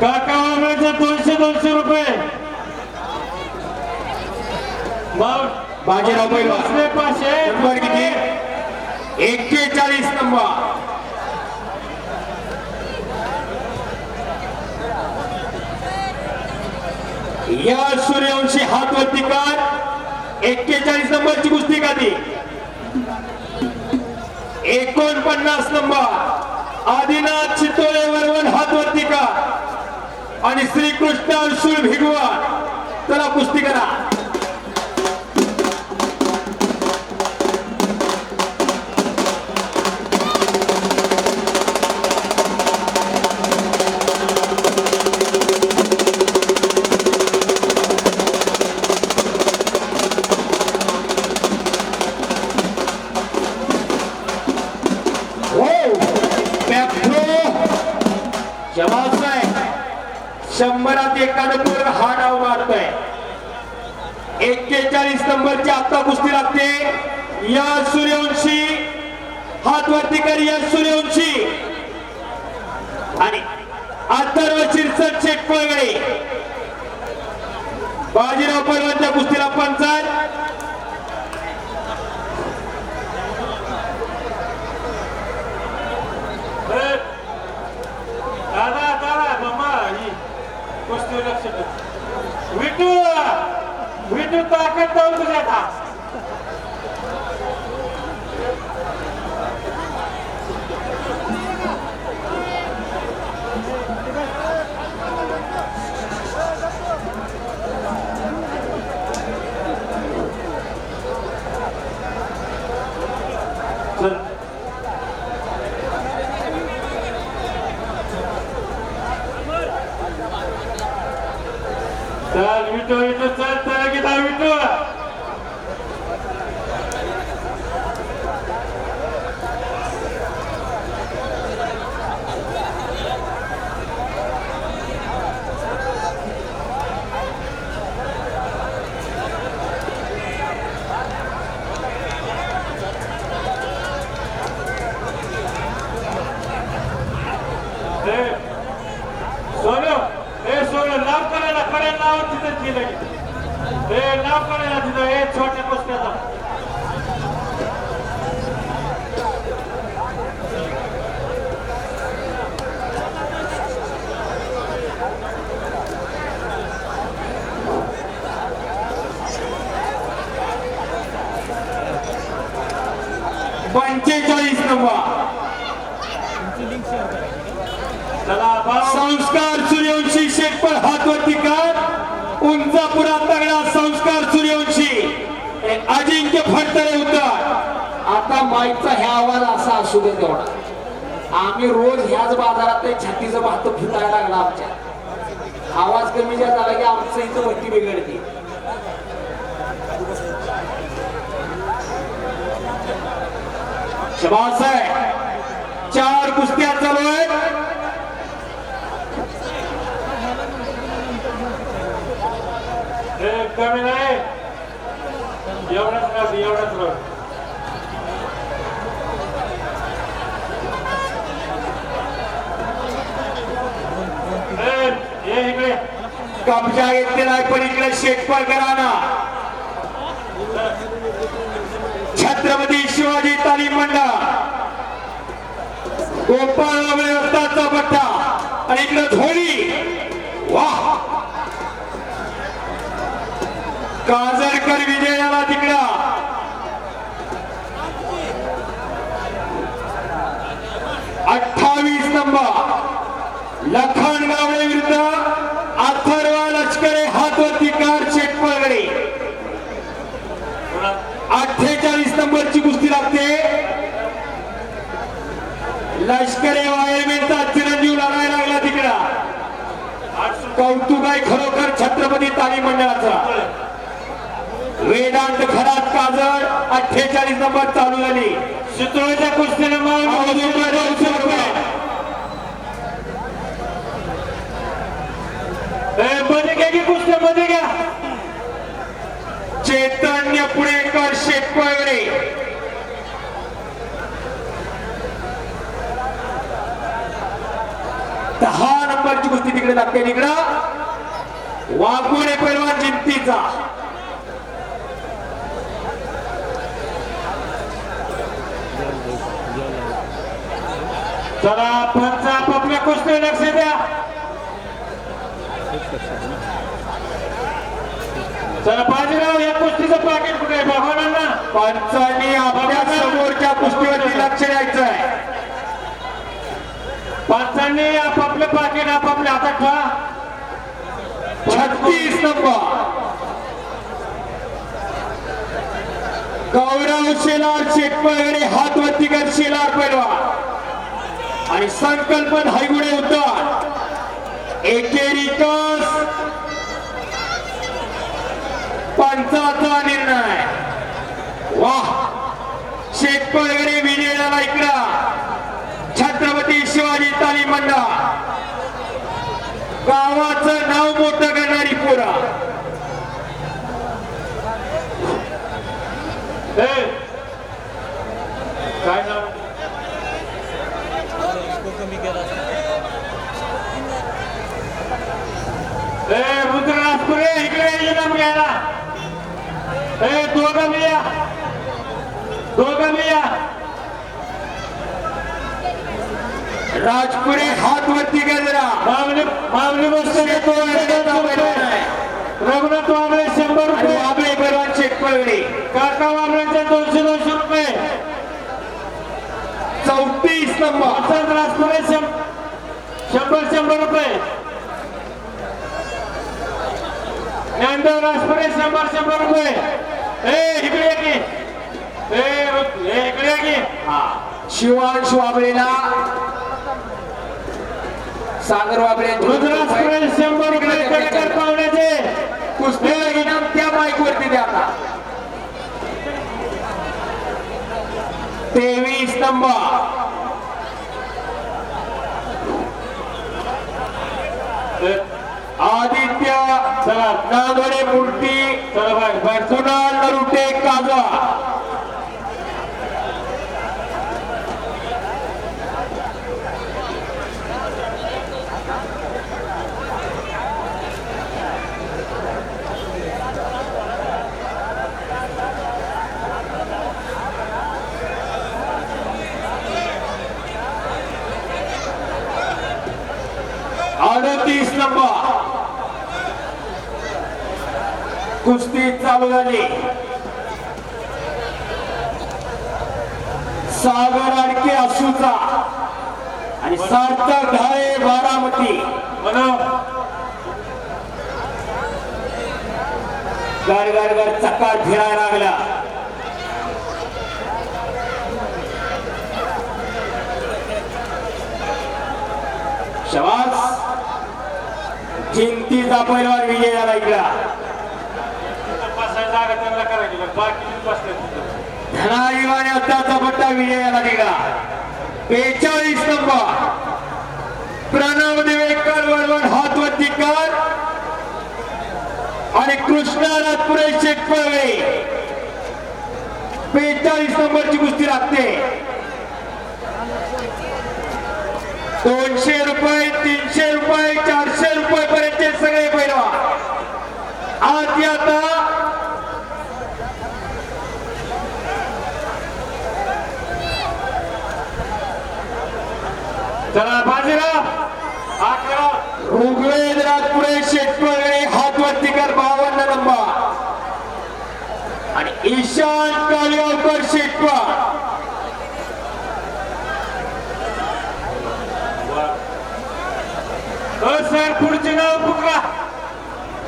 काका वांबळेचे दोनशे दोनशे रुपये. मग बाजीराव पैलवान. पाचशे. नंबर किती? एक्केचाळीस नंबर. या सूर्यवंशी हात वरती कर. एक्केचाळीस नंबरची कुस्ती का ती एकोणपन्नास नंबर. आदिनाथ चितोळे वरवण हात वरती का आणि श्रीकृष्ण अर्जुन भिगवान चला कुस्ती करा. हो पॅप्रो शबास शंभरात एखादं पोरग हा डाव मारतोय एक्केचाळीस नंबरची आता कुस्ती लागते. या सूर्यवंशी हात वरती कर या सूर्यवंशी. आणि अथर्व शिरसट शेटपळगडे बाजीराव पैलवानच्या कुस्तीला पंचायत વિદ્યુત તાકાત બહુ ગુજરાતા Salve, Vitor, तिथं केलं ए नाव करायला तिथं ए छोट्या पुस्तकाचा पंचेचाळीस नंबर चला भाऊ संस्कार साहेबचा ह्या आवाज असा असू दे तेवढा. आम्ही रोज ह्याच बाजारात छातीचं भात फुटायला लागला आमच्या. आवाज कमी जास्त झाला की आमचं इथं भट्टी बिघडते. शबासाहेब चार कुस्त्या चालू आहेत. कमी नाही. एवढाच राहू एवढाच राहू दे. ए, ये इकडे कब्जा घेतलेला आहे पण इकडे शेटपळ घराणा छत्रपती शिवाजी तालीम मंडळ. गोपाळ व्यवस्थाचा पट्टा. आणि इकडे धोळी वा काजरकर विजयाला तिकडा. अठ्ठावीस नंबर. लखन गावडे विरुद्ध अथर्व लष्करे हातवरती कार शेटपळगडे अठ्ठेचाळीस नंबरची कुस्ती लागते लष्करी वायरमॅनचा चिरंजीव लढायला लागला तिकडा. कौतुक आहे खरोखर छत्रपती तालीम मंडळाचा. वेदांत खरात काजळ अठ्ठेचाळीस नंबर चालू झाली. चितोळीच्या कुस्तीनं दोनशे रुपये. मध्ये घ्या की कुस्त्या मध्ये घ्या. चैतन्य पुणेकर शेटपळगडे दहा नंबरची कुस्ती तिकडे लागते तिकडं वाघोडे पैलवान जिंतीचा चला पंच आपापल्या कुस्ती लक्ष द्या. चला बाजीराव या कुस्तीचं पाकिट कुठे आहे? भगवानांना पंचांनी आपल्या समोरच्या कुस्तीवरती लक्ष द्यायचं आहे पाचांनी आपापले पाकिट आपापले आता का छत्तीस नंबर. गौरव शेलार शेटपळे हात कर शेलार पैलवान. आणि संकल्पन हायगुडे उद्धार. एकेरी कस पंचाचा निर्णय. वाह. शेटपळगडे विजय झाला इकडा. छत्रपती शिवाजी मंडळ. गावाचं नाव मोठं करणारी पुरा. काय नाव? ए रुद्रनाथपुरे इकडे इनाम घ्यायला ए दोघं मिया या दोघं मी या राजपुरे हात वरती गजरा मामली मामली गोष्ट घेतो रघुनाथ वांबळे शंभर रुपये. वाबळे पैलवान शेटपळगडे काका वांबळेचे दोनशे दोनशे रुपये. चौतीस नंबर. वसंत राजपुरे शंभर शंभर रुपये. ज्ञानदेव राजपुरे शंभर शंभर रुपये. ए इकडे की. ए इकडे की. शिवांश वाबळेला सागर वाबळे शंभर रुपये कलेक्टर पाहुण्याचे. कुस्ती इनाम त्या माईक वरती द्या आता. तेवीस नंबर. आदित्य चला नागडे मूर्ती चला बाहेर बाहेर चला. अडतीस नंबर. कुस्ती चालू झाली. सागर अडके असूचा आणि सार्थक ढाळे बारामती. मनव गाड गाड गाड फिरायला लागला. शबास जिंतीचा पैलवान विजय झाला इकडा. बसायला जागा बाकी धनाजीवाने पट्टा विजय झाला तिकडा बेचाळीस नंबर. प्रणव दिवेकर वडवड हातवतीकर आणि कृष्णा राजपुरे शेटपळे बेचाळीस नंबरची कुस्ती लागते. दोनशे रुपये तीनशे रुपये चारशे रुपये पर्यंतचे सगळे पैलवान आज आता चला बाजीराव हात करा ऋग्वेद नागपुरे शेटपळे हात वरती कर बावन्न नंबर आणि ईशान कालिगावकर शिकवा। सर पुढची नाव पुकरा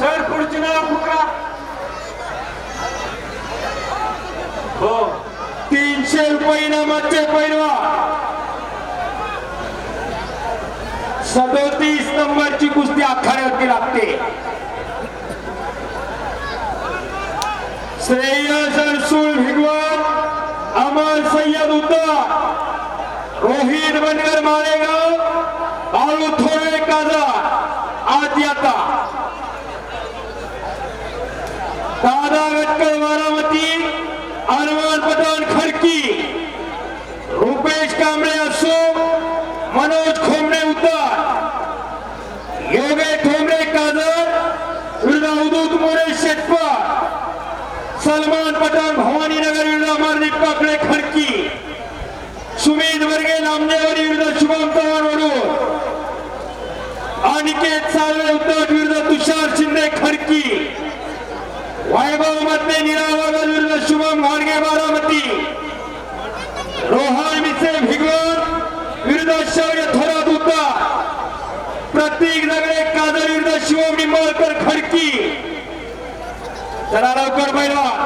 सर पुढची नाव पुकरा हो. तीनशे रुपये इनामाचे पैलवा सदोतीस नंबरची कुस्ती अखाड्यावरती लागते. श्रेय मुद्दा रोहित बनकर मारेगा। आलू थोड़े काजा। आदियाता दादा गटकर बारामती, अरमान पठान खड़की। रूपेश कामरे अशोक। तांबेवाडी विरुद्ध शुभम पवार वडूळ अनिकेत उद्धव विरुद्ध तुषार शिंदे खडकी. वैभव विरुद्ध शुभम घाडगे बारामती. रोहन मिसे विरुद्ध शौर्य थोरात उत्ता प्रतीक नगरे कादर विरुद्ध शिवम निंबाळकर खडकी. चला लवकर बैलवान